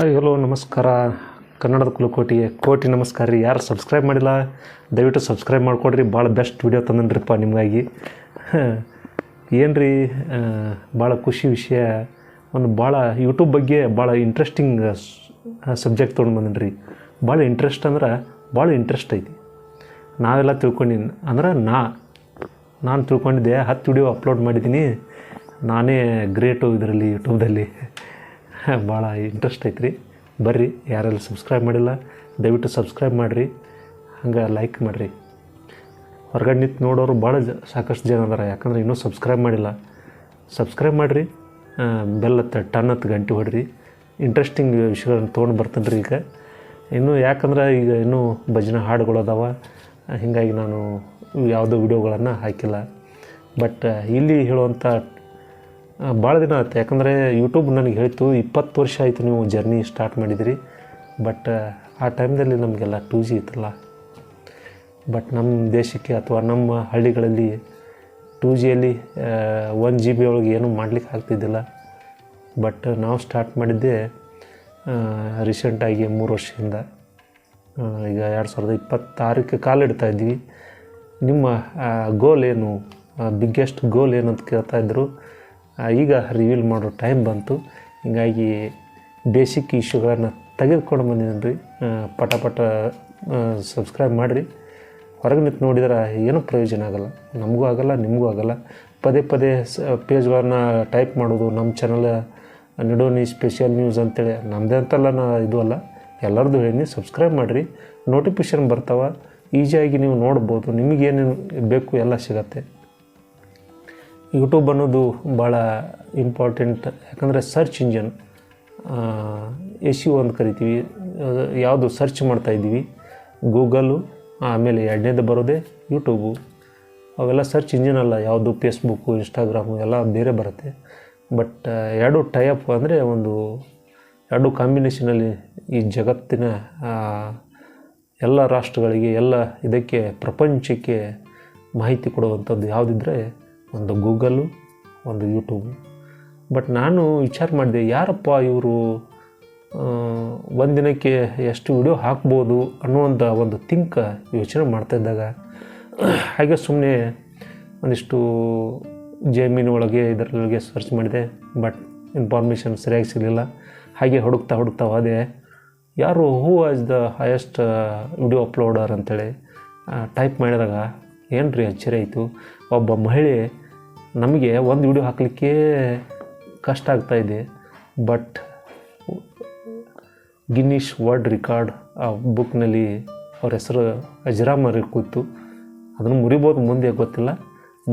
Hi, hello, ನಮಸ್ಕಾರ. ಕನ್ನಡದ ಕುಲಕೋಟಿಗೆ ಕೋಟಿ ನಮಸ್ಕಾರ ರೀ. ಯಾರು ಸಬ್ಸ್ಕ್ರೈಬ್ ಮಾಡಿಲ್ಲ, ದಯವಿಟ್ಟು ಸಬ್ಸ್ಕ್ರೈಬ್ ಮಾಡ್ಕೊಡ್ರಿ. ಭಾಳ ಬೆಸ್ಟ್ ವಿಡಿಯೋ ತಂದನ್ರಿಪ್ಪ ನಿಮಗಾಗಿ. ಏನು ರೀ ಭಾಳ ಖುಷಿ ವಿಷಯ. ಒಂದು ಭಾಳ ಯೂಟ್ಯೂಬ್ ಬಗ್ಗೆ ಭಾಳ ಇಂಟ್ರೆಸ್ಟಿಂಗ್ ಸಬ್ಜೆಕ್ಟ್ ತೊಗೊಂಡು ಬಂದೀನಿ ಭಾಳ ಇಂಟ್ರೆಸ್ಟ್ ಅಂದ್ರೆ ಭಾಳ ಇಂಟ್ರೆಸ್ಟ್ ಐತಿ. ನಾವೆಲ್ಲ ತಿಳ್ಕೊಂಡಿನಿ ಅಂದ್ರೆ ನಾ, ನಾನು ತಿಳ್ಕೊಂಡಿದ್ದೆ. ಹತ್ತು ವಿಡಿಯೋ ಅಪ್ಲೋಡ್ ಮಾಡಿದ್ದೀನಿ. ನಾನೇ ಗ್ರೇಟು ಇದರಲ್ಲಿ ಯೂಟ್ಯೂಬ್ದಲ್ಲಿ ಭಾಳ ಇಂಟ್ರೆಸ್ಟ್ ಐತ್ರಿ. ಬರ್ರಿ, ಯಾರೆಲ್ಲ ಸಬ್ಸ್ಕ್ರೈಬ್ ಮಾಡಿಲ್ಲ, ದಯವಿಟ್ಟು ಸಬ್ಸ್ಕ್ರೈಬ್ ಮಾಡಿರಿ, ಹಂಗೆ ಲೈಕ್ ಮಾಡಿರಿ. ಹೊರಗಡೆ ನಿಂತು ನೋಡೋರು ಭಾಳ ಜ, ಸಾಕಷ್ಟು ಜನ ಅದಾರ, ಯಾಕಂದ್ರೆ ಇನ್ನೂ ಸಬ್ಸ್ಕ್ರೈಬ್ ಮಾಡಿಲ್ಲ. ಸಬ್ಸ್ಕ್ರೈಬ್ ಮಾಡಿರಿ ಬೆಲ್ ಹತ್ತು ಟನ್ ಹತ್ತು ಗಂಟೆ ಹೊಡ್ರಿ. ಇಂಟ್ರೆಸ್ಟಿಂಗ್ ವಿಷಯಗಳನ್ನು ತೊಗೊಂಡು ಬರ್ತೀನಿ ರೀ ಈಗ. ಇನ್ನೂ ಯಾಕಂದ್ರೆ ಈಗ ಇನ್ನೂ ಭಜನೆ ಹಾಡುಗಳು ಅದಾವ, ಹೀಗಾಗಿ ನಾನು ಯಾವುದೋ ವಿಡಿಯೋಗಳನ್ನು ಹಾಕಿಲ್ಲ. ಬಟ್ ಇಲ್ಲಿ ಹೇಳುವಂಥ ಭಾಳ ದಿನ ಆಯ್ತು. ಯಾಕಂದರೆ ಯೂಟ್ಯೂಬ್ ನನಗೆ ಹೇಳ್ತು ಇಪ್ಪತ್ತು ವರ್ಷ ಆಯಿತು ನೀವು ಜರ್ನಿ ಸ್ಟಾರ್ಟ್ ಮಾಡಿದಿರಿ ಬಟ್ ಆ ಟೈಮ್ದಲ್ಲಿ ನಮಗೆಲ್ಲ ಟೂ ಜಿ ಇತ್ತಲ್ಲ. ಬಟ್ ನಮ್ಮ ದೇಶಕ್ಕೆ ಅಥವಾ ನಮ್ಮ ಹಳ್ಳಿಗಳಲ್ಲಿ ಟೂ ಜಿಯಲ್ಲಿ ಒನ್ ಜಿ ಬಿ ಒಳಗೆ ಏನೂ ಮಾಡ್ಲಿಕ್ಕೆ ಆಗ್ತಿದ್ದಿಲ್ಲ. ಬಟ್ ನಾವು ಸ್ಟಾರ್ಟ್ ಮಾಡಿದ್ದೆ ರೀಸೆಂಟಾಗಿ ಮೂರು ವರ್ಷದಿಂದ. ಈಗ ಎರಡು ಸಾವಿರದ ಇಪ್ಪತ್ತಾರಕ್ಕೆ ಕಾಲಿಡ್ತಾ ಇದ್ವಿ ನಿಮ್ಮ ಗೋಲ್ ಏನು? ಬಿಗ್ಗೆಸ್ಟ್ ಗೋಲ್ ಏನು ಅಂತ ಕೇಳ್ತಾ ಇದ್ದರು ಆ, ಈಗ ರಿವೀಲ್ ಮಾಡೋ ಟೈಮ್ ಬಂತು. ಹೀಗಾಗಿ ಬೇಸಿಕ್ ಇಶ್ಯೂಗಳನ್ನು ತೆಗೆದುಕೊಂಡು ಬಂದಿದ್ದೀನಿ ರೀ ಪಟ ಪಟ ಸಬ್ಸ್ಕ್ರೈಬ್ ಮಾಡಿರಿ. ಹೊರಗೆ ನಿಂತು ನೋಡಿದ್ರೆ ಏನೂ ಪ್ರಯೋಜನ ಆಗಲ್ಲ. ನಮಗೂ ಆಗಲ್ಲ, ನಿಮಗೂ ಆಗಲ್ಲ. ಪದೇ ಪದೇ ಸ ಪೇಜ್ಗಳನ್ನ ಟೈಪ್ ಮಾಡೋದು, ನಮ್ಮ ಚಾನಲ್ ನಿಡೋನಿ ಸ್ಪೆಷಲ್ ನ್ಯೂಸ್ ಅಂತೇಳಿ. ನಮ್ಮದೇ ಅಂತಲ್ಲ ನಾ ಇದು ಅಲ್ಲ. ಎಲ್ಲರದ್ದು ಹೇಳಿ ಸಬ್ಸ್ಕ್ರೈಬ್ ಮಾಡಿರಿ. ನೋಟಿಫಿಕೇಷನ್ ಬರ್ತಾವ. ಈಸಿಯಾಗಿ ನೀವು ನೋಡ್ಬೋದು. ನಿಮಗೇನೇನು ಬೇಕು ಎಲ್ಲ ಸಿಗತ್ತೆ. ಯೂಟ್ಯೂಬ್ ಅನ್ನೋದು ಭಾಳ ಇಂಪಾರ್ಟೆಂಟ್. ಯಾಕಂದರೆ ಸರ್ಚ್ ಇಂಜನ್ ಎಸ್ ಯು ಅಂತ ಕರಿತೀವಿ. ಯಾವುದು ಸರ್ಚ್ ಮಾಡ್ತಾ ಇದ್ದೀವಿ. ಗೂಗಲು ಆಮೇಲೆ ಎರಡನೇದು ಬರೋದೇ ಯೂಟ್ಯೂಬು. ಅವೆಲ್ಲ ಸರ್ಚ್ ಇಂಜಿನ್ ಅಲ್ಲ, ಯಾವುದು ಫೇಸ್ಬುಕ್ಕು ಇನ್ಸ್ಟಾಗ್ರಾಮು, ಎಲ್ಲ ಬೇರೆ ಬರುತ್ತೆ. ಬಟ್ ಎರಡು ಟೈಅಪ್ ಅಂದರೆ ಒಂದು, ಎರಡು ಕಾಂಬಿನೇಷನಲ್ಲಿ ಈ ಜಗತ್ತಿನ ಎಲ್ಲ ರಾಷ್ಟ್ರಗಳಿಗೆ, ಎಲ್ಲ ಇದಕ್ಕೆ, ಪ್ರಪಂಚಕ್ಕೆ ಮಾಹಿತಿ ಕೊಡುವಂಥದ್ದು ಯಾವುದಿದ್ರೆ ಒಂದು ಗೂಗಲು ಒಂದು ಯೂಟ್ಯೂಬು. ಬಟ್ ನಾನು ವಿಚಾರ ಮಾಡಿದೆ, ಯಾರಪ್ಪ ಇವರು ಒಂದಿನಕ್ಕೆ ಎಷ್ಟು ವಿಡಿಯೋ ಹಾಕ್ಬೋದು ಅನ್ನುವಂಥ ಒಂದು ಥಿಂಕ್ ಯೋಚನೆ ಮಾಡ್ತಾಯಿದ್ದಾಗ ಹಾಗೆ ಸುಮ್ಮನೆ ಒಂದಿಷ್ಟು ಜಮೀನು ಒಳಗೆ ಇದರೊಳಗೆ ಸರ್ಚ್ ಮಾಡಿದೆ, ಬಟ್ ಇನ್ಫಾರ್ಮೇಷನ್ ಸರಿಯಾಗಿ ಸಿಗಲಿಲ್ಲ. ಹಾಗೆ ಹುಡುಕ್ತಾ ಹುಡುಕ್ತಾ ಹೋದೆ, ಯಾರು who has the highest video uploader ಅಂತೇಳಿ ಟೈಪ್ ಮಾಡಿದಾಗ ಏನು ರೀ ಅಚ್ಚರಿ ಆಯಿತು, ಒಬ್ಬ ಮಹಿಳೆ ನಮಗೆ ಒಂದು ವಿಡಿಯೋ ಹಾಕಲಿಕ್ಕೆ ಕಷ್ಟ ಆಗ್ತಾಯಿದೆ ಬಟ್ ಗಿನ್ನಿಸ್ ವರ್ಲ್ಡ್ ರೆಕಾರ್ಡ್ ಆ ಬುಕ್ನಲ್ಲಿ ಅವ್ರ ಹೆಸರು ಅಜರಾಮರಿ ಕೂತು ಅದನ್ನು ಮುರಿಬೋದು ಮುಂದೆ ಗೊತ್ತಿಲ್ಲ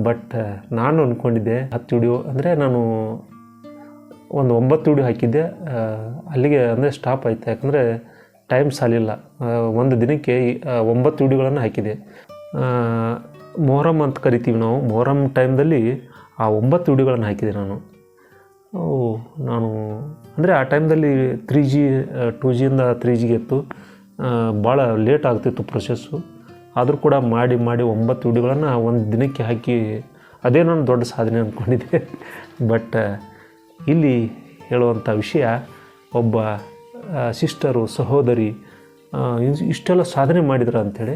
ಬಟ್ ನಾನು ಅಂದ್ಕೊಂಡಿದ್ದೆ ಹತ್ತು ವಿಡಿಯೋ, ಅಂದರೆ ನಾನು ಒಂದು ಒಂಬತ್ತು ವಿಡಿಯೋ ಹಾಕಿದ್ದೆ ಅಲ್ಲಿಗೆ ಅಂದರೆ ಸ್ಟಾಪ್ ಆಯಿತು, ಯಾಕಂದರೆ ಟೈಮ್ ಸಾಲಿಲ್ಲ. ಒಂದು ದಿನಕ್ಕೆ ಒಂಬತ್ತು ವಿಡಿಯೋಗಳನ್ನು ಹಾಕಿದೆ ಮೊಹರಮ್ ಅಂತ ಕರಿತೀವಿ ನಾವು ಮೊಹರಮ್ ಟೈಮ್ದಲ್ಲಿ ಆ ಒಂಬತ್ತು ವಿಡಿಯೋಗಳನ್ನು ಹಾಕಿದೆ ನಾನು. ನಾನು, ಅಂದರೆ ಆ ಟೈಮ್ದಲ್ಲಿ ತ್ರೀ ಜಿ ಟೂ ಜಿಯಿಂದ ತ್ರೀ ಜಿಗೆ ಇತ್ತು ಭಾಳ ಲೇಟ್ ಆಗ್ತಿತ್ತು ಪ್ರೊಸೆಸ್ಸು ಆದರೂ ಕೂಡ ಮಾಡಿ ಮಾಡಿ ಒಂಬತ್ತು ವಿಡಿಯೋಗಳನ್ನು ಒಂದು ದಿನಕ್ಕೆ ಹಾಕಿ, ಅದೇ ನಾನು ದೊಡ್ಡ ಸಾಧನೆ ಅಂದ್ಕೊಂಡಿದ್ದೆ ಬಟ್ ಇಲ್ಲಿ ಹೇಳುವಂಥ ವಿಷಯ, ಒಬ್ಬ ಸಿಸ್ಟರು ಸಹೋದರಿ ಇಷ್ಟೆಲ್ಲ ಸಾಧನೆ ಮಾಡಿದ್ರು ಅಂಥೇಳಿ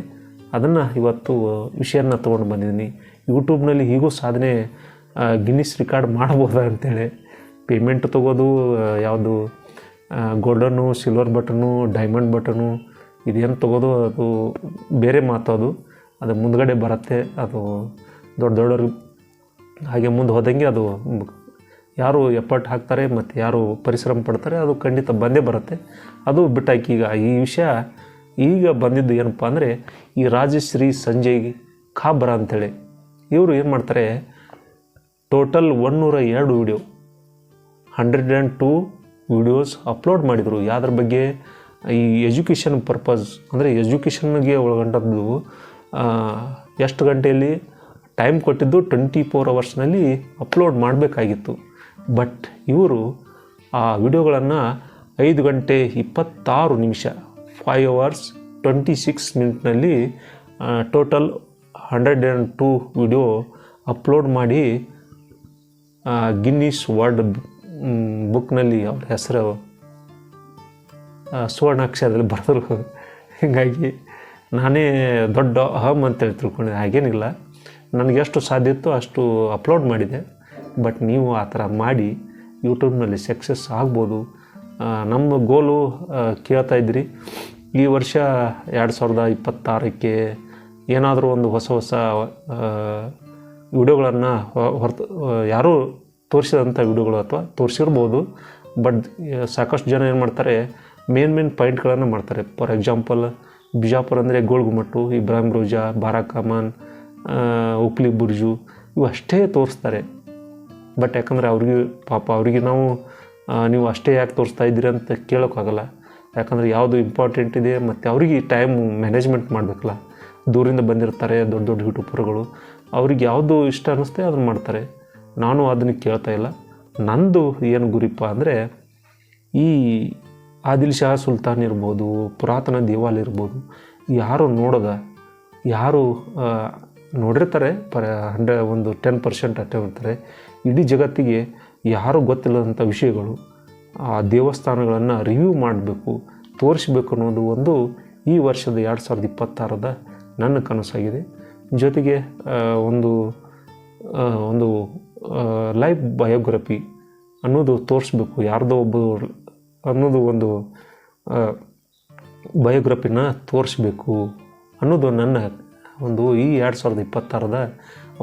ಅದನ್ನು ಇವತ್ತು ವಿಷಯನ ತೊಗೊಂಡು ಬಂದಿದ್ದೀನಿ. ಯೂಟ್ಯೂಬ್ನಲ್ಲಿ ಹೀಗೂ ಸಾಧನೆ ಗಿನ್ನಿಸ್ ರಿಕಾರ್ಡ್ ಮಾಡ್ಬೋದಾ ಅಂತೇಳಿ. ಪೇಮೆಂಟ್ ತೊಗೋದು ಯಾವುದು ಗೋಲ್ಡನ್ನು ಸಿಲ್ವರ್ ಬಟನು ಡೈಮಂಡ್ ಬಟನು ಇದೇನು ತೊಗೋದು, ಅದು ಬೇರೆ ಮಾತು ಅದು. ಅದು ಮುಂದ್ಗಡೆ ಬರುತ್ತೆ, ಅದು ದೊಡ್ಡ ದೊಡ್ಡವ್ರಿಗೆ ಹಾಗೆ ಮುಂದೆ ಹೋದಂಗೆ ಅದು ಯಾರು ಎಫರ್ಟ್ ಹಾಕ್ತಾರೆ ಮತ್ತು ಯಾರು ಪರಿಶ್ರಮ ಪಡ್ತಾರೆ, ಅದು ಖಂಡಿತ ಬಂದೇ ಬರುತ್ತೆ. ಅದು ಬಿಟ್ಟಾಕಿ ಈಗ ಈ ವಿಷಯ ಈಗ ಬಂದಿದ್ದು ಏನಪ್ಪ ಅಂದರೆ ಈ ರಾಜಶ್ರೀ ಸಂಜಯ್ ಖಾಬ್ರ ಅಂಥೇಳಿ ಇವರು ಏನು ಮಾಡ್ತಾರೆ ಟೋಟಲ್ ಒನ್ನೂರ ಎರಡು video hundred and two videos upload ಮಾಡಿದರು. ಯಾವ್ದ್ರ ಬಗ್ಗೆ? ಈ ಎಜುಕೇಷನ್ ಪರ್ಪಸ್ ಅಂದರೆ ಎಜುಕೇಷನ್ಗೆ ಒಳಗೊಂಡದ್ದು ಎಷ್ಟು ಗಂಟೆಯಲ್ಲಿ? ಟೈಮ್ ಕೊಟ್ಟಿದ್ದು ಟ್ವೆಂಟಿ ಫೋರ್ ಅವರ್ಸ್ನಲ್ಲಿ ಅಪ್ಲೋಡ್ ಮಾಡಬೇಕಾಗಿತ್ತು. ಬಟ್ ಇವರು ಆ ವಿಡಿಯೋಗಳನ್ನು ಐದು ಗಂಟೆ ಇಪ್ಪತ್ತಾರು ನಿಮಿಷ five hours twenty six ಮಿನಿಟ್ನಲ್ಲಿ total hundred and two video upload ಮಾಡಿ ಗಿನ್ನಿಸ್ ವರ್ಲ್ಡ್ ಬುಕ್ನಲ್ಲಿ ಅವ್ರ ಹೆಸರು ಸುವರ್ಣಾಕ್ಷರದಲ್ಲಿ ಬರೆದ್ರು. ಹೀಗಾಗಿ ನಾನೇ ದೊಡ್ಡ ಅಹಮ್ ಅಂತೇಳಿ ತಿಳ್ಕೊಂಡಿದ್ದೆ. ಹಾಗೇನಿಲ್ಲ. ನನಗೆ ಎಷ್ಟು ಸಾಧ್ಯ ಇತ್ತು ಅಷ್ಟು ಅಪ್ಲೋಡ್ ಮಾಡಿದೆ. ಬಟ್ ನೀವು ಆ ಥರ ಮಾಡಿ ಯೂಟ್ಯೂಬ್ನಲ್ಲಿ ಸಕ್ಸಸ್ ಆಗ್ಬೋದು. ನಮ್ಮ ಗೋಲು ಕೇಳ್ತಾ ಇದ್ರಿ ಈ ವರ್ಷ ಎರಡು ಸಾವಿರದ ಇಪ್ಪತ್ತಾರಕ್ಕೆ ಏನಾದರೂ ಒಂದು ಹೊಸ ಹೊಸ ವಿಡಿಯೋಗಳನ್ನು ಹೊರತು ಯಾರೂ ತೋರಿಸಿದಂಥ ವಿಡಿಯೋಗಳು ಅಥವಾ ತೋರಿಸಿರ್ಬೋದು. ಬಟ್ ಸಾಕಷ್ಟು ಜನ ಏನು ಮಾಡ್ತಾರೆ ಮೇನ್ ಮೇನ್ ಪಾಯಿಂಟ್ಗಳನ್ನು ಮಾಡ್ತಾರೆ. ಫಾರ್ ಎಕ್ಸಾಂಪಲ್ ಬಿಜಾಪುರ ಅಂದರೆ ಗೋಳ್ಗುಮಟ್ಟು ಇಬ್ರಾಹಿಂ ರೋಜಾ ಬಾರಾ ಕಮಾನ್ ಉಪ್ಲಿ ಬುರ್ಜು, ಇವು ಅಷ್ಟೇ ತೋರಿಸ್ತಾರೆ. ಬಟ್ ಯಾಕಂದರೆ ಅವ್ರಿಗೆ, ಪಾಪ ಅವರಿಗೆ ನಾವು ನೀವು ಅಷ್ಟೇ ಯಾಕೆ ತೋರಿಸ್ತಾ ಇದ್ದೀರಿ ಅಂತ ಕೇಳೋಕ್ಕಾಗಲ್ಲ. ಯಾಕಂದರೆ ಯಾವುದು ಇಂಪಾರ್ಟೆಂಟ್ ಇದೆ, ಮತ್ತು ಅವರಿಗೆ ಟೈಮ್ ಮ್ಯಾನೇಜ್ಮೆಂಟ್ ಮಾಡಬೇಕಲ್ಲ. ದೂರಿಂದ ಬಂದಿರ್ತಾರೆ, ದೊಡ್ಡ ದೊಡ್ಡ ಯೂಟ್ಯೂಬರ್ಗಳು. ಅವ್ರಿಗೆ ಯಾವುದು ಇಷ್ಟ ಅನ್ನಿಸ್ತೆ ಅದನ್ನು ಮಾಡ್ತಾರೆ. ನಾನು ಅದನ್ನು ಕೇಳ್ತಾ ಇಲ್ಲ. ನಂದು ಏನು ಗುರಿಪ್ಪ ಅಂದರೆ ಈ ಆದಿಲ್ ಶಾ ಸುಲ್ತಾನ್ ಇರ್ಬೋದು, ಪುರಾತನ ದೇವಾಲಯ ಇರ್ಬೋದು, ಯಾರು ನೋಡೋದ, ಯಾರು ನೋಡಿರ್ತಾರೆ, ಪರ, ಹಂಡ್ರೆ, ಒಂದು ಟೆನ್ ಪರ್ಸೆಂಟ್ ಅಷ್ಟೇ ಇರ್ತಾರೆ ಇಡೀ ಜಗತ್ತಿಗೆ ಯಾರು ಗೊತ್ತಿಲ್ಲದಂಥ ವಿಷಯಗಳು, ಆ ದೇವಸ್ಥಾನಗಳನ್ನು ರಿವ್ಯೂ ಮಾಡಬೇಕು, ತೋರಿಸ್ಬೇಕು ಅನ್ನೋದು ಒಂದು ಈ ವರ್ಷದ ಎರಡು ಸಾವಿರದ ಇಪ್ಪತ್ತಾರದ ನನ್ನ ಕನಸಾಗಿದೆ. ಜೊತೆಗೆ ಒಂದು ಒಂದು ಲೈಫ್ ಬಯೋಗ್ರಫಿ ಅನ್ನೋದು ತೋರಿಸ್ಬೇಕು. ಯಾರ್ದೋ ಒಬ್ಬರು ಅನ್ನೋದು ಒಂದು ಬಯೋಗ್ರಫಿನ ತೋರಿಸ್ಬೇಕು ಅನ್ನೋದು ನನ್ನ ಒಂದು ಈ ಎರಡು ಸಾವಿರದ ಇಪ್ಪತ್ತಾರದ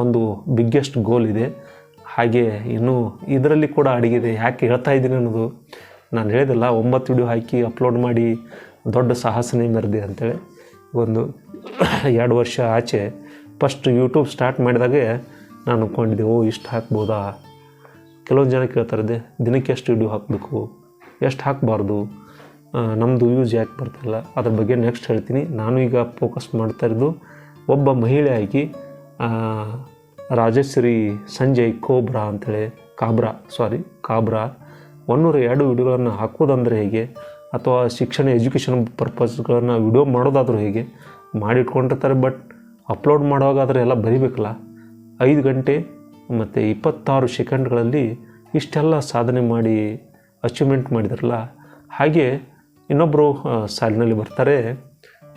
ಒಂದು ಬಿಗ್ಗೆಸ್ಟ್ ಗೋಲ್ ಇದೆ. ಹಾಗೆ ಇನ್ನೂ ಇದರಲ್ಲಿ ಕೂಡ ಅಡಗಿದೆ. ಯಾಕೆ ಹೇಳ್ತಾ ಇದ್ದೀನಿ ಅನ್ನೋದು ನಾನು ಹೇಳಿದಲ್ಲ, ಒಂಬತ್ತು ವಿಡಿಯೋ ಹಾಕಿ ಅಪ್ಲೋಡ್ ಮಾಡಿ ದೊಡ್ಡ ಸಾಹಸನೇ ಮೆರೆದೆ ಅಂತೇಳಿ. ಒಂದು, ಎರಡು ವರ್ಷ ಆಚೆ ಫಸ್ಟ್ ಯೂಟ್ಯೂಬ್ ಸ್ಟಾರ್ಟ್ ಮಾಡಿದಾಗೆ ನಾನು ಅಂದ್ಕೊಂಡಿದ್ದೆ ಓ, ಇಷ್ಟು ಹಾಕ್ಬೋದಾ? ಕೆಲವೊಂದು ಜನ ಕೇಳ್ತಾರೆ, "ದೆ- ದಿನಕ್ಕೆ ಎಷ್ಟು ವಿಡಿಯೋ ಹಾಕಬೇಕು? ಎಷ್ಟು ಹಾಕಬಾರ್ದು? ನಮ್ಮದು ಯೂಸ್ ಯಾಕೆ ಬರ್ತಿಲ್ಲ? ಅದ್ರ ಬಗ್ಗೆ ನೆಕ್ಸ್ಟ್ ಹೇಳ್ತೀನಿ. ನಾನು ಈಗ ಫೋಕಸ್ ಮಾಡ್ತಾ ಇರೋದು ಒಬ್ಬ ಮಹಿಳೆ ಆಗಿ ರಾಜಶ್ರೀ ಸಂಜಯ್ ಕೋಬ್ರಾ ಅಂತೇಳಿ, ಕಾಬ್ರಾ ಸಾರಿ ಕಾಬ್ರಾ. ಒನ್ನೂರ ಎರಡು ವಿಡಿಯೋಗಳನ್ನು ಹಾಕೋದಂದರೆ ಹೇಗೆ? ಅಥವಾ ಶಿಕ್ಷಣ ಎಜುಕೇಷನ್ ಪರ್ಪಸ್ಗಳನ್ನು ವಿಡಿಯೋ ಮಾಡೋದಾದರೂ ಹೇಗೆ? ಮಾಡಿಟ್ಕೊಂಡಿರ್ತಾರೆ ಬಟ್ ಅಪ್ಲೋಡ್ ಮಾಡುವಾಗಾದರೆ ಎಲ್ಲ ಬರಿಬೇಕಲ್ಲ? ಐದು ಗಂಟೆ ಮತ್ತು ಇಪ್ಪತ್ತಾರು ಸೆಕೆಂಡ್ಗಳಲ್ಲಿ ಇಷ್ಟೆಲ್ಲ ಸಾಧನೆ ಮಾಡಿ ಅಚೀವ್ಮೆಂಟ್ ಮಾಡಿದ್ರಲ್ಲ? ಹಾಗೆ ಇನ್ನೊಬ್ಬರು ಸಾಲಿನಲ್ಲಿ ಬರ್ತಾರೆ,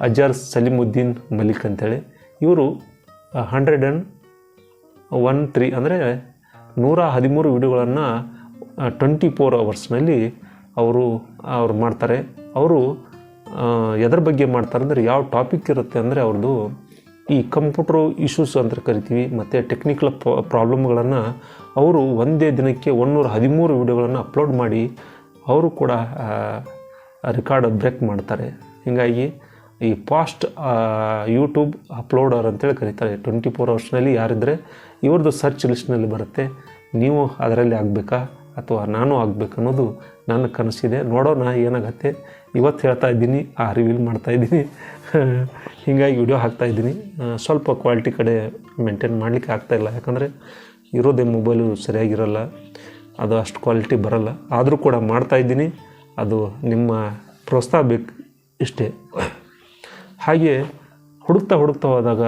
ಅಜಾರ್ ಸಲೀಮುದ್ದೀನ್ ಮಲಿಕ್ ಅಂತೇಳಿ. ಇವರು ಹಂಡ್ರೆಡ್ ಆ್ಯಂಡ್ ಒನ್ ತ್ರೀ ಅಂದರೆ ನೂರ ಹದಿಮೂರು ವಿಡಿಯೋಗಳನ್ನು ಟ್ವೆಂಟಿ ಫೋರ್ ಅವರ್ಸ್ನಲ್ಲಿ ಅವರು, ಅವ್ರು ಮಾಡ್ತಾರೆ. ಅವರು ಎದ್ರ ಬಗ್ಗೆ ಮಾಡ್ತಾರೆ ಅಂದರೆ ಯಾವ ಟಾಪಿಕ್ ಇರುತ್ತೆ ಅಂದರೆ ಅವ್ರದ್ದು ಈ ಕಂಪ್ಯೂಟರ್ ಇಶ್ಯೂಸ್ ಅಂತ ಕರಿತೀವಿ, ಮತ್ತು ಟೆಕ್ನಿಕಲ್ ಪ್ರಾಬ್ಲಮ್ಗಳನ್ನು ಅವರು ಒಂದೇ ದಿನಕ್ಕೆ ಒನ್ನೂರ ಹದಿಮೂರು ವಿಡಿಯೋಗಳನ್ನು ಅಪ್ಲೋಡ್ ಮಾಡಿ ಅವರು ಕೂಡ ರೆಕಾರ್ಡ್ ಬ್ರೇಕ್ ಮಾಡ್ತಾರೆ. ಹೀಗಾಗಿ ಈ ಫಾಸ್ಟ್ ಯೂಟ್ಯೂಬ್ ಅಪ್ಲೋಡರ್ ಅಂತೇಳಿ ಕರೀತಾರೆ. ಟ್ವೆಂಟಿ ಫೋರ್ ಅವರ್ಸ್ನಲ್ಲಿ ಯಾರಿದ್ದರೆ ಇವ್ರದ್ದು ಸರ್ಚ್ ಲಿಸ್ಟ್ನಲ್ಲಿ ಬರುತ್ತೆ. ನೀವು ಅದರಲ್ಲಿ ಆಗಬೇಕಾ ಅಥವಾ ನಾನು ಆಗಬೇಕು ಅನ್ನೋದು ನನ್ನ ಕನಸಿದೆ. ನೋಡೋಣ ಏನಾಗತ್ತೆ? ಇವತ್ತು ಹೇಳ್ತಾ ಇದ್ದೀನಿ, ಆ ರಿವೀಲ್ ಮಾಡ್ತಾ ಇದ್ದೀನಿ. ಹೀಗಾಗಿ ವಿಡಿಯೋ ಹಾಕ್ತಾ ಇದ್ದೀನಿ. ಸ್ವಲ್ಪ ಕ್ವಾಲಿಟಿ ಕಡೆ ಮೇಂಟೈನ್ ಮಾಡಲಿಕ್ಕೆ ಆಗ್ತಾಯಿಲ್ಲ ಯಾಕಂದರೆ ಇರೋದೇ ಮೊಬೈಲು ಸರಿಯಾಗಿರಲ್ಲ. ಅದು ಅಷ್ಟು ಕ್ವಾಲಿಟಿ ಬರಲ್ಲ. ಆದರೂ ಕೂಡ ಮಾಡ್ತಾಯಿದ್ದೀನಿ ಅದು ನಿಮ್ಮ ಪ್ರೋತ್ಸಾಹ ಬೇಕು ಇಷ್ಟೇ. ಹಾಗೆ ಹುಡುಕ್ತಾ ಹುಡುಕ್ತಾ ಹೋದಾಗ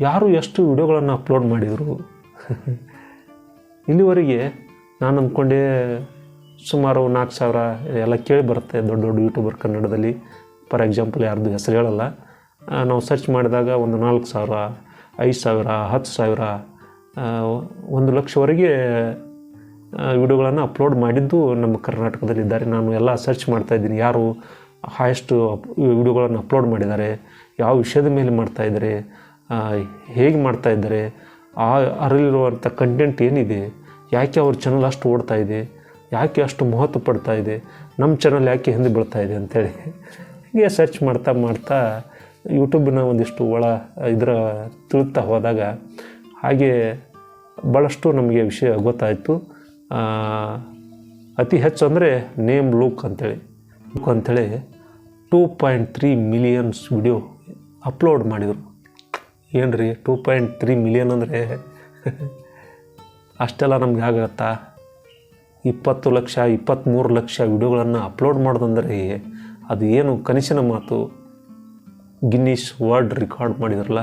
ಯಾರು ಎಷ್ಟು ವಿಡಿಯೋಗಳನ್ನು ಅಪ್ಲೋಡ್ ಮಾಡಿದರು? ಇಲ್ಲಿವರೆಗೆ ನಾನು ಅಂದ್ಕೊಂಡೆ ಸುಮಾರು ನಾಲ್ಕು ಸಾವಿರ ಎಲ್ಲ ಕೇಳಿ ಬರುತ್ತೆ ದೊಡ್ಡ ದೊಡ್ಡ ಯೂಟ್ಯೂಬರ್ ಕನ್ನಡದಲ್ಲಿ. ಫಾರ್ ಎಕ್ಸಾಂಪಲ್ ಯಾರ್ದು ಹೆಸರು ಹೇಳಲ್ಲ. ನಾವು ಸರ್ಚ್ ಮಾಡಿದಾಗ ಒಂದು ನಾಲ್ಕು ಸಾವಿರ, ಐದು ಸಾವಿರ, ಹತ್ತು ಸಾವಿರ ಒಂದು ಲಕ್ಷವರೆಗೆ ವಿಡಿಯೋಗಳನ್ನು ಅಪ್ಲೋಡ್ ಮಾಡಿದ್ದು ನಮ್ಮ ಕರ್ನಾಟಕದಲ್ಲಿದ್ದಾರೆ. ನಾನು ಎಲ್ಲ ಸರ್ಚ್ ಮಾಡ್ತಾಯಿದ್ದೀನಿ ಯಾರು ಹಾಯೆಸ್ಟು ವಿಡಿಯೋಗಳನ್ನು ಅಪ್ಲೋಡ್ ಮಾಡಿದ್ದಾರೆ, ಯಾವ ವಿಷಯದ ಮೇಲೆ ಮಾಡ್ತಾಯಿದ್ದಾರೆ ಹೇಗೆ ಮಾಡ್ತಾಯಿದ್ದಾರೆ ಆ ಅದರಲ್ಲಿರುವಂಥ ಕಂಟೆಂಟ್ ಏನಿದೆ ಯಾಕೆ ಅವ್ರ ಚಾನಲ್ ಅಷ್ಟು ಓಡ್ತಾ ಇದೆ? ಯಾಕೆ ಅಷ್ಟು ಮಹತ್ವ ಪಡ್ತಾ ಇದೆ? ನಮ್ಮ ಚಾನಲ್ ಯಾಕೆ ಹಿಂದೆ ಬೀಳ್ತಾ ಇದೆ ಅಂಥೇಳಿ ಹೀಗೆ ಸರ್ಚ್ ಮಾಡ್ತಾ ಮಾಡ್ತಾ ಯೂಟ್ಯೂಬ್ನ ಒಂದಿಷ್ಟು ಒಳ ಇದರ ತಿಳುತ್ತಾ ಹೋದಾಗ ಹಾಗೆ ಭಾಳಷ್ಟು ನಮಗೆ ವಿಷಯ ಗೊತ್ತಾಯಿತು. ಅತಿ ಹೆಚ್ಚು ಅಂದರೆ ನೇಮ್ ಲುಕ್ ಅಂತೇಳಿ. ಲುಕ್ ಅಂಥೇಳಿ two point three millions video upload ಮಾಡಿದರು. ಏನು ರೀ ಟೂ ಪಾಯಿಂಟ್ ತ್ರೀ ಮಿಲಿಯನ್ ಅಂದರೆ? ಅಷ್ಟೆಲ್ಲ ನಮ್ಗೆ ಆಗುತ್ತಾ? ಇಪ್ಪತ್ತು ಲಕ್ಷ ಇಪ್ಪತ್ತ್ಮೂರು ಲಕ್ಷ ವಿಡಿಯೋಗಳನ್ನು ಅಪ್ಲೋಡ್ ಮಾಡೋದಂದರೆ ಅದು ಏನು ಕನಸಿನ ಮಾತು? ಗಿನ್ನಿಸ್ ವರ್ಲ್ಡ್ ರೆಕಾರ್ಡ್ ಮಾಡಿದ್ರಲ್ಲ,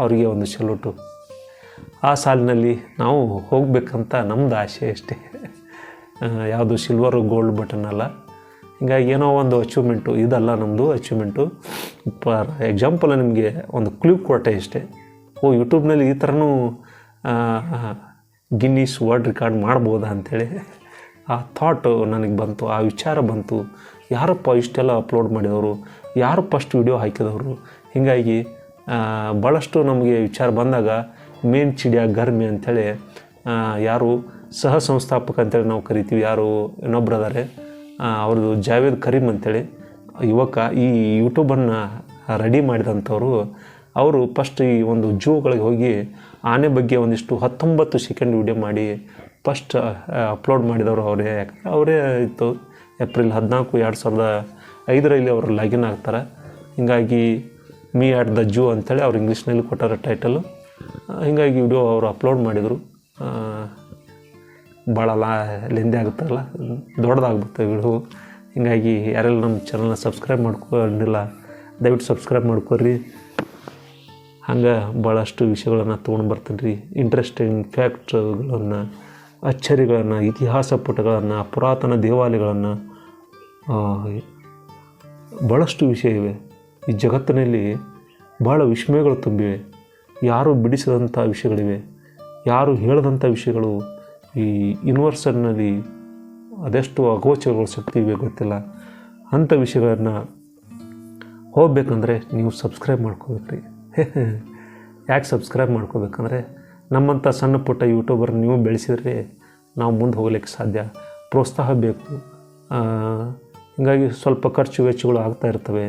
ಅವರಿಗೆ ಒಂದು ಸಲೂಟು ಆ ಸಾಲಿನಲ್ಲಿ ನಾವು ಹೋಗಬೇಕಂತ ನಮ್ಮದು ಆಸೆ ಅಷ್ಟೇ. ಯಾವುದು ಸಿಲ್ವರು ಗೋಲ್ಡ್ ಬಟನ್ ಅಲ್ಲ. ಹೀಗಾಗಿ ಏನೋ ಒಂದು ಅಚೀವ್ಮೆಂಟು ಇದಲ್ಲ ನಮ್ಮದು ಅಚೀವ್ಮೆಂಟು ಫಾರ್ ಎಕ್ಸಾಂಪಲ್ ನಿಮಗೆ ಒಂದು ಕ್ಲೂ ಕೊಟ್ಟೆ ಇಷ್ಟೇ ಓ ಯೂಟ್ಯೂಬ್ನಲ್ಲಿ ಈ ಥರನೂ ಗಿನ್ನೀಸ್ ವರ್ಲ್ಡ್ ರೆಕಾರ್ಡ್ ಮಾಡ್ಬೋದಾ ಅಂಥೇಳಿ ಆ ಥಾಟು ನನಗೆ ಬಂತು ಆ ವಿಚಾರ ಬಂತು. ಯಾರಪ್ಪ ಇಷ್ಟೆಲ್ಲ ಅಪ್ಲೋಡ್ ಮಾಡಿದವರು? ಯಾರು ಫಸ್ಟ್ ವಿಡಿಯೋ ಹಾಕಿದವರು? ಹೀಗಾಗಿ ಭಾಳಷ್ಟು ನಮಗೆ ವಿಚಾರ ಬಂದಾಗ ಮೇನ್ ಚಿಡಿಯ ಗರ್ಮಿ ಅಂಥೇಳಿ ಯಾರು ಸಹ ಸಂಸ್ಥಾಪಕ ಅಂತೇಳಿ ನಾವು ಕರಿತೀವಿ ಯಾರು ಆ, ಅವ್ರದ್ದು ಜಾವೇದ್ ಕರೀಮ್ ಅಂಥೇಳಿ ಯುವಕ ಈ ಯೂಟ್ಯೂಬನ್ನು ರೆಡಿ ಮಾಡಿದಂಥವ್ರು ಅವರು ಫಸ್ಟ್ ಈ ಒಂದು ಜೂಗಳಿಗೆ ಹೋಗಿ ಆನೆ ಬಗ್ಗೆ ಒಂದಿಷ್ಟು ಹತ್ತೊಂಬತ್ತು ಸೆಕೆಂಡ್ ವಿಡಿಯೋ ಮಾಡಿ ಫಸ್ಟ್ ಅಪ್ಲೋಡ್ ಮಾಡಿದವರು ಅವರೇ. ಯಾಕಂದರೆ ಅವರೇ ಇತ್ತು. ಏಪ್ರಿಲ್ ಹದಿನಾಲ್ಕು ಎರಡು ಸಾವಿರದ ಐದರಲ್ಲಿ ಅವರು ಲಾಗಿನ್ ಆಗ್ತಾರೆ. ಹೀಗಾಗಿ ಮೀ ಆಟ್ ದ ಜೂ ಅಂತೇಳಿ ಅವ್ರು ಇಂಗ್ಲೀಷ್ನಲ್ಲಿ ಕೊಟ್ಟಾರೆ ಟೈಟಲು ಹೀಗಾಗಿ ವಿಡಿಯೋ ಅವರು ಅಪ್ಲೋಡ್ ಮಾಡಿದರು. ಭಾಳ ಲಾ ಲೆಂದಿ ಆಗುತ್ತಲ್ಲ. ದೊಡ್ಡದಾಗ್ಬಿಡ್ತು ವಿಡಿಯೋ ಹೀಗಾಗಿ ಯಾರೆಲ್ಲ ನಮ್ಮ ಚಾನಲ್ನ ಸಬ್ಸ್ಕ್ರೈಬ್ ಮಾಡ್ಕೊಂಡಿಲ್ಲ, ದಯವಿಟ್ಟು ಸಬ್ಸ್ಕ್ರೈಬ್ ಮಾಡ್ಕೊರಿ ಹಂಗೆ ಭಾಳಷ್ಟು ವಿಷಯಗಳನ್ನು ತೊಗೊಂಡು ಬರ್ತೀನಿ ರೀ ಇಂಟ್ರೆಸ್ಟಿಂಗ್ ಫ್ಯಾಕ್ಟ್ಗಳನ್ನು ಅಚ್ಚರಿಗಳನ್ನು, ಇತಿಹಾಸ ಪುಟಗಳನ್ನು, ಪುರಾತನ ದೇವಾಲಯಗಳನ್ನು ಭಾಳಷ್ಟು ವಿಷಯ ಇವೆ. ಈ ಜಗತ್ತಿನಲ್ಲಿ ಭಾಳ ವಿಸ್ಮಯಗಳು ತುಂಬಿವೆ. ಯಾರು ಬಿಡಿಸಿದಂಥ ವಿಷಯಗಳಿವೆ. ಯಾರು ಹೇಳದಂಥ ವಿಷಯಗಳು ಈ ಯೂನಿವರ್ಸಲ್ನಲ್ಲಿ ಅದೆಷ್ಟು ಅಗೋಚರಗಳು ಶಕ್ತಿ ಇವೆ ಗೊತ್ತಿಲ್ಲ. ಅಂಥ ವಿಷಯಗಳನ್ನು ಹೋಗಬೇಕಂದ್ರೆ ನೀವು ಸಬ್ಸ್ಕ್ರೈಬ್ ಮಾಡ್ಕೋಬೇಕ್ರಿ. ಯಾಕೆ ಸಬ್ಸ್ಕ್ರೈಬ್ ಮಾಡ್ಕೋಬೇಕಂದ್ರೆ ನಮ್ಮಂಥ ಸಣ್ಣ ಪುಟ್ಟ ಯೂಟ್ಯೂಬರ್ ನೀವು ಬೆಳೆಸಿದ್ರೆ ನಾವು ಮುಂದೆ ಹೋಗ್ಲಿಕ್ಕೆ ಸಾಧ್ಯ. ಪ್ರೋತ್ಸಾಹ ಬೇಕು. ಹೀಗಾಗಿ ಸ್ವಲ್ಪ ಖರ್ಚು ವೆಚ್ಚಗಳು ಆಗ್ತಾ ಇರ್ತವೆ.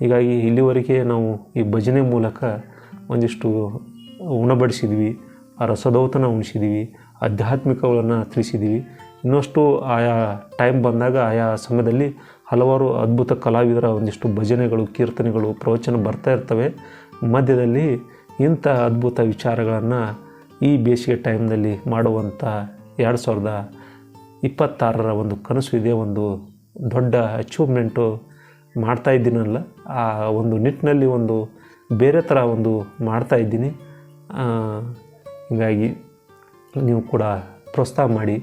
ಹೀಗಾಗಿ ಇಲ್ಲಿವರೆಗೆ ನಾವು ಈ ಭಜನೆ ಮೂಲಕ ಒಂದಿಷ್ಟು ಉಣಬಡಿಸಿದ್ವಿ, ಆ ರಸದೌತನ ಉಣಿಸಿದ್ದೀವಿ ಆಧ್ಯಾತ್ಮಿಕಗಳನ್ನು ತಿಳಿಸಿದ್ದೀವಿ ಇನ್ನಷ್ಟು ಆಯಾ ಟೈಮ್ ಬಂದಾಗ ಆಯಾ ಸಮಯದಲ್ಲಿ ಹಲವಾರು ಅದ್ಭುತ ಕಲಾವಿದರ ಒಂದಿಷ್ಟು ಭಜನೆಗಳು, ಕೀರ್ತನೆಗಳು, ಪ್ರವಚನ ಬರ್ತಾ ಇರ್ತವೆ. ಮಧ್ಯದಲ್ಲಿ ಇಂಥ ಅದ್ಭುತ ವಿಚಾರಗಳನ್ನು ಈ ಬೇಸಿಗೆ ಟೈಮ್ನಲ್ಲಿ ಮಾಡುವಂಥ ಎರಡು ಸಾವಿರದ ಇಪ್ಪತ್ತಾರರ ಒಂದು ಕನಸು ಇದೆ ಒಂದು ದೊಡ್ಡ ಅಚೀವ್ಮೆಂಟು ಮಾಡ್ತಾ ಇದ್ದೀನಲ್ಲ. ಆ ಒಂದು ನಿಟ್ಟಿನಲ್ಲಿ ಒಂದು ಬೇರೆ ಥರ ಒಂದು ಮಾಡ್ತಾ ಇದ್ದೀನಿ. ಹೀಗಾಗಿ ನೀವು ಕೂಡ ಪ್ರೋತ್ಸಾಹ ಮಾಡಿ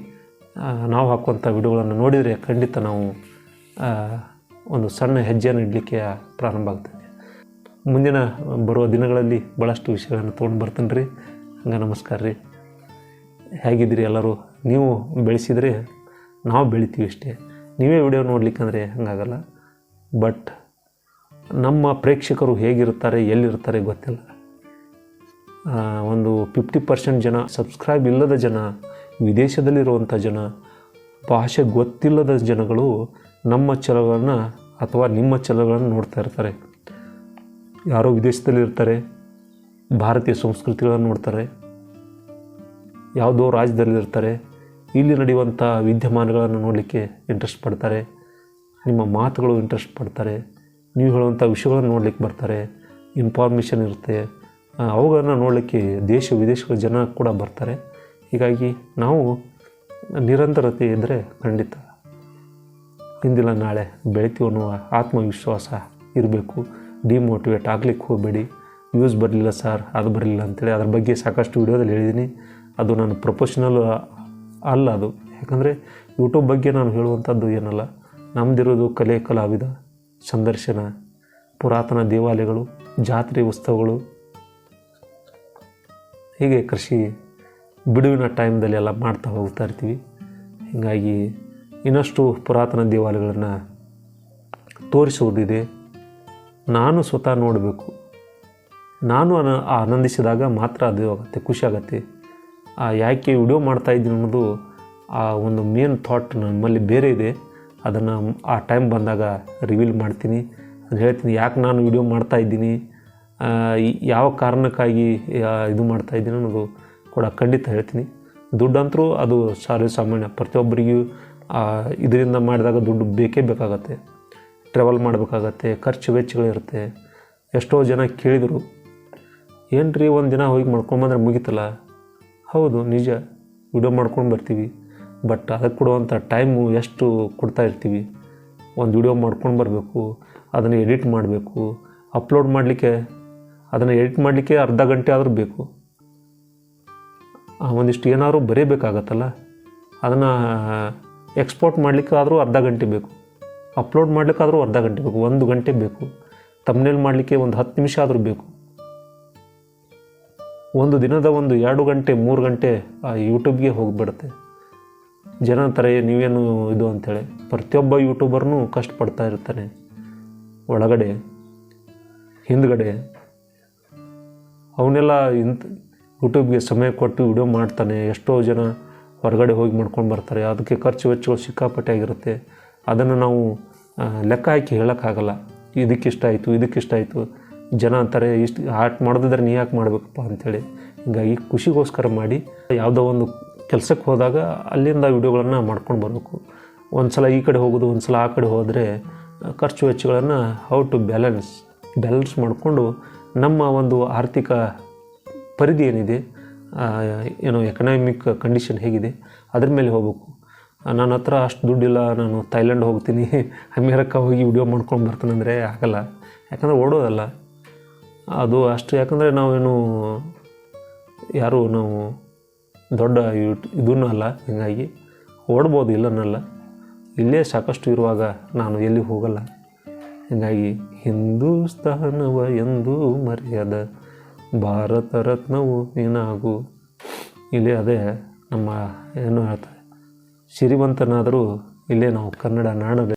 ನಾವು ಹಾಕುವಂಥ ವಿಡಿಯೋಗಳನ್ನು ನೋಡಿದರೆ ಖಂಡಿತ ನಾವು ಒಂದು ಸಣ್ಣ ಹೆಜ್ಜೆಯನ್ನು ಇಡಲಿಕ್ಕೆ ಪ್ರಾರಂಭ ಆಗ್ತದೆ. ಮುಂದಿನ ಬರುವ ದಿನಗಳಲ್ಲಿ ಭಾಳಷ್ಟು ವಿಷಯಗಳನ್ನು ತೊಗೊಂಡು ಬರ್ತೀನಿ ರೀ ಹಂಗೆ ನಮಸ್ಕಾರ ರೀ ಹೇಗಿದ್ದೀರಿ ಎಲ್ಲರೂ? ನೀವು ಬೆಳೆಸಿದರೆ ನಾವು ಬೆಳಿತೀವಿ ಅಷ್ಟೇ. ನೀವೇ ವಿಡಿಯೋ ನೋಡ್ಲಿಕ್ಕಂದ್ರೆ ಹಂಗಾಗಲ್ಲ ಬಟ್ ನಮ್ಮ ಪ್ರೇಕ್ಷಕರು ಹೇಗಿರ್ತಾರೆ ಎಲ್ಲಿರ್ತಾರೆ ಗೊತ್ತಿಲ್ಲ. ಒಂದು ಫಿಫ್ಟಿ ಪರ್ಸೆಂಟ್ ಜನ ಸಬ್ಸ್ಕ್ರೈಬ್ ಇಲ್ಲದ ಜನ, ವಿದೇಶದಲ್ಲಿರುವಂಥ ಜನ, ಭಾಷೆ ಗೊತ್ತಿಲ್ಲದ ಜನಗಳು ನಮ್ಮ ಛಲಗಳನ್ನು ಅಥವಾ ನಿಮ್ಮ ಛಲಗಳನ್ನು ನೋಡ್ತಾ ಇರ್ತಾರೆ. ಯಾರೋ ವಿದೇಶದಲ್ಲಿರ್ತಾರೆ, ಭಾರತೀಯ ಸಂಸ್ಕೃತಿಗಳನ್ನು ನೋಡ್ತಾರೆ, ಯಾವುದೋ ರಾಜ್ಯದಲ್ಲಿರ್ತಾರೆ, ಇಲ್ಲಿ ನಡೆಯುವಂಥ ವಿದ್ಯಮಾನಗಳನ್ನು ನೋಡಲಿಕ್ಕೆ ಇಂಟ್ರೆಸ್ಟ್ ಪಡ್ತಾರೆ, ನಿಮ್ಮ ಮಾತುಗಳು ಇಂಟ್ರೆಸ್ಟ್ ಪಡ್ತಾರೆ, ನೀವು ಹೇಳುವಂಥ ವಿಷಯಗಳನ್ನು ನೋಡಲಿಕ್ಕೆ ಬರ್ತಾರೆ ಇನ್ಫಾರ್ಮೇಷನ್ ಇರುತ್ತೆ. ಅವುಗಳನ್ನು ನೋಡಲಿಕ್ಕೆ ದೇಶ, ವಿದೇಶಗಳ ಜನ ಕೂಡ ಬರ್ತಾರೆ. ಹೀಗಾಗಿ ನಾವು ನಿರಂತರತೆ ಇದ್ದರೆ ಖಂಡಿತ ಇಂದಿಲ್ಲ, ನಾಳೆ ಬೆಳಿತೀವಿ ಅನ್ನುವ ಆತ್ಮವಿಶ್ವಾಸ ಇರಬೇಕು. ಡಿಮೋಟಿವೇಟ್ ಆಗ್ಲಿಕ್ಕೆ ಹೋಗಬೇಡಿ. ವ್ಯೂಸ್ ಬರಲಿಲ್ಲ ಸರ್ ಅದು ಬರಲಿಲ್ಲ ಅಂತೇಳಿ ಅದ್ರ ಬಗ್ಗೆ ಸಾಕಷ್ಟು ವಿಡಿಯೋದಲ್ಲಿ ಹೇಳಿದ್ದೀನಿ. ಅದು ನಾನು ಪ್ರೊಫೆಷ್ನಲ್ ಅಲ್ಲ ಅದು. ಯಾಕಂದರೆ ಯೂಟ್ಯೂಬ್ ಬಗ್ಗೆ ನಾನು ಹೇಳುವಂಥದ್ದು ಏನಲ್ಲ ನಮ್ಮದಿರೋದು ಕಲೆ ಕಲಾವಿದ, ಸಂದರ್ಶನ, ಪುರಾತನ ದೇವಾಲಯಗಳು, ಜಾತ್ರೆ ಉತ್ಸವಗಳು, ಹೀಗೆ ಕೃಷಿ ಬಿಡುವಿನ ಟೈಮ್ದಲ್ಲಿ ಎಲ್ಲ ಮಾಡ್ತಾ ಹೋಗ್ತಾ ಇರ್ತೀವಿ. ಹೀಗಾಗಿ ಇನ್ನಷ್ಟು ಪುರಾತನ ದೇವಾಲಯಗಳನ್ನು ತೋರಿಸುವುದಿದೆ. ನಾನು ಸ್ವತಃ ನೋಡಬೇಕು. ನಾನು ಅನ, ಆನಂದಿಸಿದಾಗ ಮಾತ್ರ ಅದು ಆಗುತ್ತೆ ಖುಷಿಯಾಗತ್ತೆ ಆ ಯಾಕೆ ವಿಡಿಯೋ ಮಾಡ್ತಾಯಿದ್ದೀನಿ ಅನ್ನೋದು ಆ ಒಂದು ಮೇನ್ ಥಾಟ್ ನಮ್ಮಲ್ಲಿ ಬೇರೆ ಇದೆ. ಅದನ್ನು ಆ ಟೈಮ್ ಬಂದಾಗ ರಿವೀಲ್ ಮಾಡ್ತೀನಿ. ಹೇಳ್ತೀನಿ, ಯಾಕೆ ನಾನು ವಿಡಿಯೋ ಮಾಡ್ತಾಯಿದ್ದೀನಿ ಯಾವ ಕಾರಣಕ್ಕಾಗಿ ಇದು ಮಾಡ್ತಾಯಿದ್ದೀನಿ ಅನ್ನೋದು ಕೂಡ ಖಂಡಿತ ಹೇಳ್ತೀನಿ. ದುಡ್ಡಂತರೂ ಅದು ಸಾರ್ವಸಾಮಾನ್ಯ ಪ್ರತಿಯೊಬ್ಬರಿಗೂ ಇದರಿಂದ ಮಾಡಿದಾಗ ದುಡ್ಡು ಬೇಕೇ ಬೇಕಾಗತ್ತೆ. ಟ್ರಾವೆಲ್ ಮಾಡಬೇಕಾಗತ್ತೆ, ಖರ್ಚು ವೆಚ್ಚಗಳಿರುತ್ತೆ. ಎಷ್ಟೋ ಜನ ಕೇಳಿದರು ಏನು ಒಂದು ದಿನ ಹೋಗಿ ಮಾಡ್ಕೊಂಬಂದ್ರೆ ಮುಗೀತಲ್ಲ? ಹೌದು, ನಿಜ, ವಿಡಿಯೋ ಮಾಡ್ಕೊಂಡು ಬರ್ತೀವಿ. ಬಟ್ ಅದಕ್ಕೆ ಕೊಡುವಂಥ ಟೈಮು ಎಷ್ಟು ಕೊಡ್ತಾ ಇರ್ತೀವಿ? ಒಂದು ವಿಡಿಯೋ ಮಾಡ್ಕೊಂಡು ಬರಬೇಕು, ಅದನ್ನು ಎಡಿಟ್ ಮಾಡಬೇಕು, ಅಪ್ಲೋಡ್ ಮಾಡಲಿಕ್ಕೆ, ಅದನ್ನು ಎಡಿಟ್ ಮಾಡಲಿಕ್ಕೆ ಅರ್ಧ ಗಂಟೆ ಆದರೂ ಬೇಕು. ಒಂದಿಷ್ಟು ಏನಾದರೂ ಬರೀಬೇಕಾಗತ್ತಲ್ಲ? ಅದನ್ನು ಎಕ್ಸ್ಪೋರ್ಟ್ ಮಾಡಲಿಕ್ಕಾದರೂ ಅರ್ಧ ಗಂಟೆ ಬೇಕು. ಅಪ್ಲೋಡ್ ಮಾಡಲಿಕ್ಕಾದರೂ ಅರ್ಧ ಗಂಟೆ ಬೇಕು ಒಂದು ಗಂಟೆ ಬೇಕು. ತಮ್ಮನೇಲಿ ಮಾಡಲಿಕ್ಕೆ ಒಂದು ಹತ್ತು ನಿಮಿಷ ಆದರೂ ಬೇಕು. ಒಂದು ದಿನದ ಒಂದು ಎರಡು ಗಂಟೆ ಮೂರು ಗಂಟೆ ಆ ಯೂಟ್ಯೂಬ್ಗೆ ಹೋಗಿಬಿಡುತ್ತೆ. ಜನ ಥರ "ಏ, ನೀವೇನು ಇದು ಅಂತೇಳಿ. ಪ್ರತಿಯೊಬ್ಬ ಯೂಟ್ಯೂಬರ್ನೂ ಕಷ್ಟಪಡ್ತಾ ಇರ್ತಾನೆ. ಒಳಗಡೆ ಹಿಂದ್ಗಡೆ. ಅವನ್ನೆಲ್ಲ ಇಂಥ ಯೂಟ್ಯೂಬ್ಗೆ ಸಮಯ ಕೊಟ್ಟು ವಿಡಿಯೋ ಮಾಡ್ತಾನೆ. ಎಷ್ಟೋ ಜನ ಹೊರಗಡೆ ಹೋಗಿ ಮಾಡ್ಕೊಂಡು ಬರ್ತಾರೆ. ಅದಕ್ಕೆ ಖರ್ಚು ವೆಚ್ಚಗಳು ಸಿಕ್ಕಾಪಟ್ಟೆ ಆಗಿರುತ್ತೆ. ಅದನ್ನು ನಾವು ಲೆಕ್ಕ ಹಾಕಿ ಹೇಳೋಕ್ಕಾಗಲ್ಲ. ಇದಕ್ಕಿಷ್ಟ ಆಯಿತು ಇದಕ್ಕಿಷ್ಟ ಆಯಿತು ಜನ ಅಂತಾರೆ, ಇಷ್ಟು ಆಟ ಮಾಡೋದಿದ್ರೆ ನೀ ಯಾಕೆ ಮಾಡಬೇಕಪ್ಪ ಅಂಥೇಳಿ. ಹೀಗಾಗಿ ಖುಷಿಗೋಸ್ಕರ ಮಾಡಿ, ಯಾವುದೋ ಒಂದು ಕೆಲಸಕ್ಕೆ ಹೋದಾಗ ಅಲ್ಲಿಂದ ವೀಡಿಯೋಗಳನ್ನು ಮಾಡ್ಕೊಂಡು ಬರಬೇಕು. ಒಂದು ಸಲ ಈ ಕಡೆ ಹೋಗೋದು ಒಂದು ಸಲ ಆ ಕಡೆ ಹೋದರೆ, ಖರ್ಚು ವೆಚ್ಚಗಳನ್ನು ಹೌ ಟು ಬ್ಯಾಲೆನ್ಸ್ ಬ್ಯಾಲೆನ್ಸ್ ಮಾಡಿಕೊಂಡು ನಮ್ಮ ಒಂದು ಆರ್ಥಿಕ ಪರಿಧಿ ಏನಿದೆ ಏನೋ ಏನು ಎಕನಾಮಿಕ್ ಕಂಡೀಷನ್ ಹೇಗಿದೆ, ಅದ್ರ ಮೇಲೆ ಹೋಗ್ಬೇಕು. ನನ್ನ ಹತ್ರ ಅಷ್ಟು ದುಡ್ಡಿಲ್ಲ, ನಾನು ಥೈಲ್ಯಾಂಡ್ ಹೋಗ್ತೀನಿ, ಅಮೇರಿಕ ಹೋಗಿ ವಿಡಿಯೋ ಮಾಡ್ಕೊಂಡು ಬರ್ತೀನಿ ಅಂದರೆ ಆಗಲ್ಲ. ಯಾಕಂದರೆ ಓಡೋದಲ್ಲ. ಅದು ಅಷ್ಟು, ಯಾಕಂದರೆ ನಾವೇನು, ಯಾರು, ನಾವು ದೊಡ್ಡ ಇದೂ ಅಲ್ಲ, ಹೀಗಾಗಿ ಓಡ್ಬೋದು ಇಲ್ಲನಲ್ಲ. ಇಲ್ಲೇ ಸಾಕಷ್ಟು ಇರುವಾಗ ನಾನು ಎಲ್ಲಿ ಹೋಗಲ್ಲ. ಹೀಗಾಗಿ ಹಿಂದೂಸ್ತಾನವ ಎಂದು ಮರ್ಯಾದ, ಭಾರತ ರತ್ನವು ಏನಾಗು ಇಲ್ಲಿ ಅದೇ ನಮ್ಮ, ಏನು ಹೇಳ್ತಾರೆ? ಸಿರಿವಂತನಾದರೂ ಇಲ್ಲೇ ನಾವು ಕನ್ನಡ ನಾಡಲ್ಲಿ